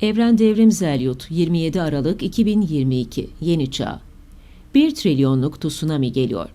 Evren Devrim Zelyut 27 Aralık 2022 Yeni Çağ 1 trilyonluk tsunami geliyor.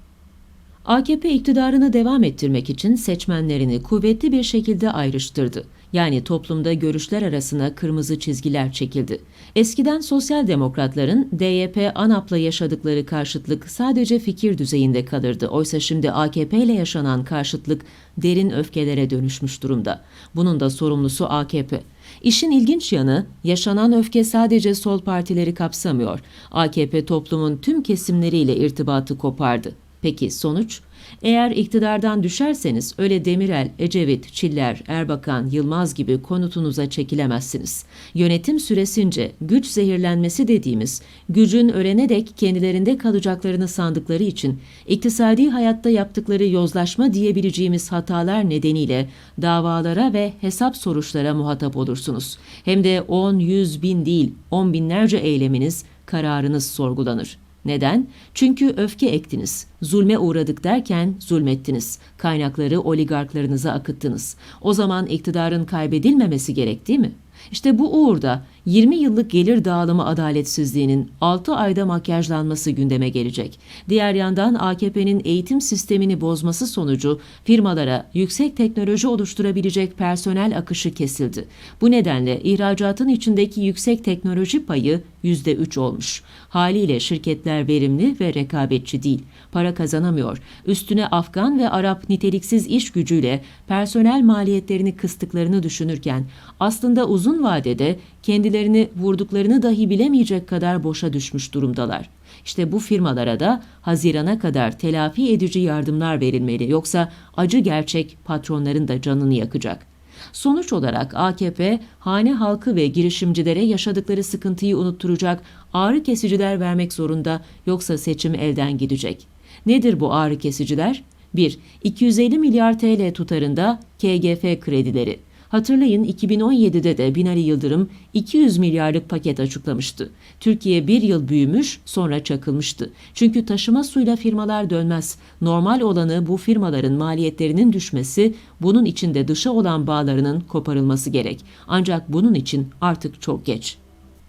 AKP iktidarını devam ettirmek için seçmenlerini kuvvetli bir şekilde ayrıştırdı. Yani toplumda görüşler arasına kırmızı çizgiler çekildi. Eskiden sosyal demokratların DYP ANAP'la yaşadıkları karşıtlık sadece fikir düzeyinde kalırdı. Oysa şimdi AKP ile yaşanan karşıtlık derin öfkelere dönüşmüş durumda. Bunun da sorumlusu AKP. İşin ilginç yanı yaşanan öfke sadece sol partileri kapsamıyor. AKP toplumun tüm kesimleriyle irtibatı kopardı. Peki sonuç? Eğer iktidardan düşerseniz öyle Demirel, Ecevit, Çiller, Erbakan, Yılmaz gibi konutunuza çekilemezsiniz. Yönetim süresince güç zehirlenmesi dediğimiz gücün ölene dek kendilerinde kalacaklarını sandıkları için iktisadi hayatta yaptıkları yozlaşma diyebileceğimiz hatalar nedeniyle davalara ve hesap soruşlara muhatap olursunuz. Hem de 10, 100 bin değil 10 binlerce eyleminiz, kararınız sorgulanır. Neden? Çünkü öfke ektiniz. Zulme uğradık derken zulmettiniz. Kaynakları oligarklarınıza akıttınız. O zaman iktidarın kaybedilmemesi gerek değil mi? İşte bu uğurda 20 yıllık gelir dağılımı adaletsizliğinin 6 ayda makyajlanması gündeme gelecek. Diğer yandan AKP'nin eğitim sistemini bozması sonucu firmalara yüksek teknoloji oluşturabilecek personel akışı kesildi. Bu nedenle ihracatın içindeki yüksek teknoloji payı %3 olmuş. Haliyle şirketler verimli ve rekabetçi değil. Para kazanamıyor. Üstüne Afgan ve Arap niteliksiz iş gücüyle personel maliyetlerini kıstıklarını düşünürken aslında uzun vadede kendilerini vurduklarını dahi bilemeyecek kadar boşa düşmüş durumdalar. İşte bu firmalara da Haziran'a kadar telafi edici yardımlar verilmeli yoksa acı gerçek patronların da canını yakacak. Sonuç olarak AKP, hane halkı ve girişimcilere yaşadıkları sıkıntıyı unutturacak ağrı kesiciler vermek zorunda yoksa seçim elden gidecek. Nedir bu ağrı kesiciler? 1. 250 milyar TL tutarında KGF kredileri. Hatırlayın 2017'de de Binali Yıldırım 200 milyarlık paket açıklamıştı. Türkiye bir yıl büyümüş sonra çakılmıştı. Çünkü taşıma suyla firmalar dönmez. Normal olanı bu firmaların maliyetlerinin düşmesi, bunun içinde dışa olan bağlarının koparılması gerek. Ancak bunun için artık çok geç.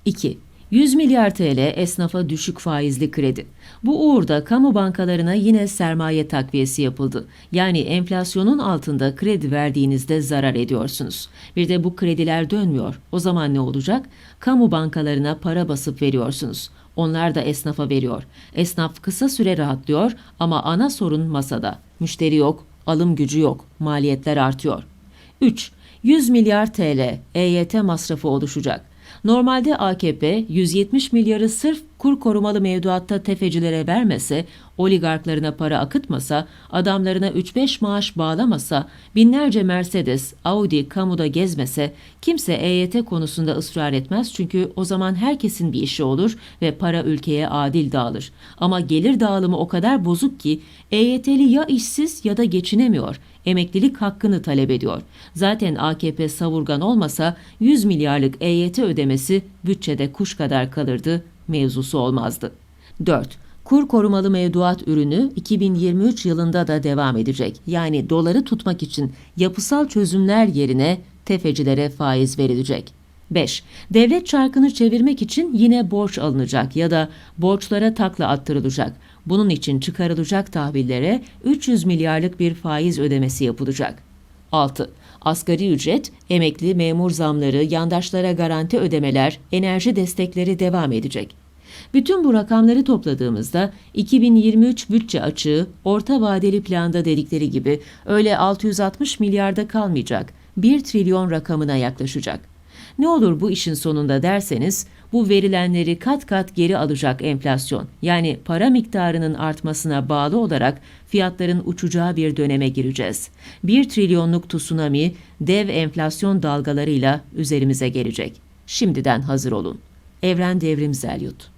2. 100 milyar TL esnafa düşük faizli kredi. Bu uğurda kamu bankalarına yine sermaye takviyesi yapıldı. Yani enflasyonun altında kredi verdiğinizde zarar ediyorsunuz. Bir de bu krediler dönmüyor. O zaman ne olacak? Kamu bankalarına para basıp veriyorsunuz. Onlar da esnafa veriyor. Esnaf kısa süre rahatlıyor ama ana sorun masada. Müşteri yok, alım gücü yok, maliyetler artıyor. 3. 100 milyar TL EYT masrafı oluşacak. Normalde AKP 170 milyarı sırf kur korumalı mevduatta tefecilere vermese, oligarklarına para akıtmasa, adamlarına 3-5 maaş bağlamasa, binlerce Mercedes, Audi kamuda gezmese, kimse EYT konusunda ısrar etmez çünkü o zaman herkesin bir işi olur ve para ülkeye adil dağılır. Ama gelir dağılımı o kadar bozuk ki EYT'li ya işsiz ya da geçinemiyor emeklilik hakkını talep ediyor. Zaten AKP savurgan olmasa 100 milyarlık EYT ödemesi bütçede kuş kadar kalırdı, mevzusu olmazdı. 4. Kur korumalı mevduat ürünü 2023 yılında da devam edecek. Yani doları tutmak için yapısal çözümler yerine tefecilere faiz verilecek. 5. Devlet çarkını çevirmek için yine borç alınacak ya da borçlara takla attırılacak. Bunun için çıkarılacak tahvillere 300 milyarlık bir faiz ödemesi yapılacak. 6. Asgari ücret, emekli memur zamları, yandaşlara garanti ödemeler, enerji destekleri devam edecek. Bütün bu rakamları topladığımızda 2023 bütçe açığı orta vadeli planda dedikleri gibi öyle 660 milyarda kalmayacak, 1 trilyon rakamına yaklaşacak. Ne olur bu işin sonunda derseniz bu verilenleri kat kat geri alacak enflasyon. Yani para miktarının artmasına bağlı olarak fiyatların uçacağı bir döneme gireceğiz. 1 trilyonluk tsunami dev enflasyon dalgalarıyla üzerimize gelecek. Şimdiden hazır olun. Evren Devrim Zelyut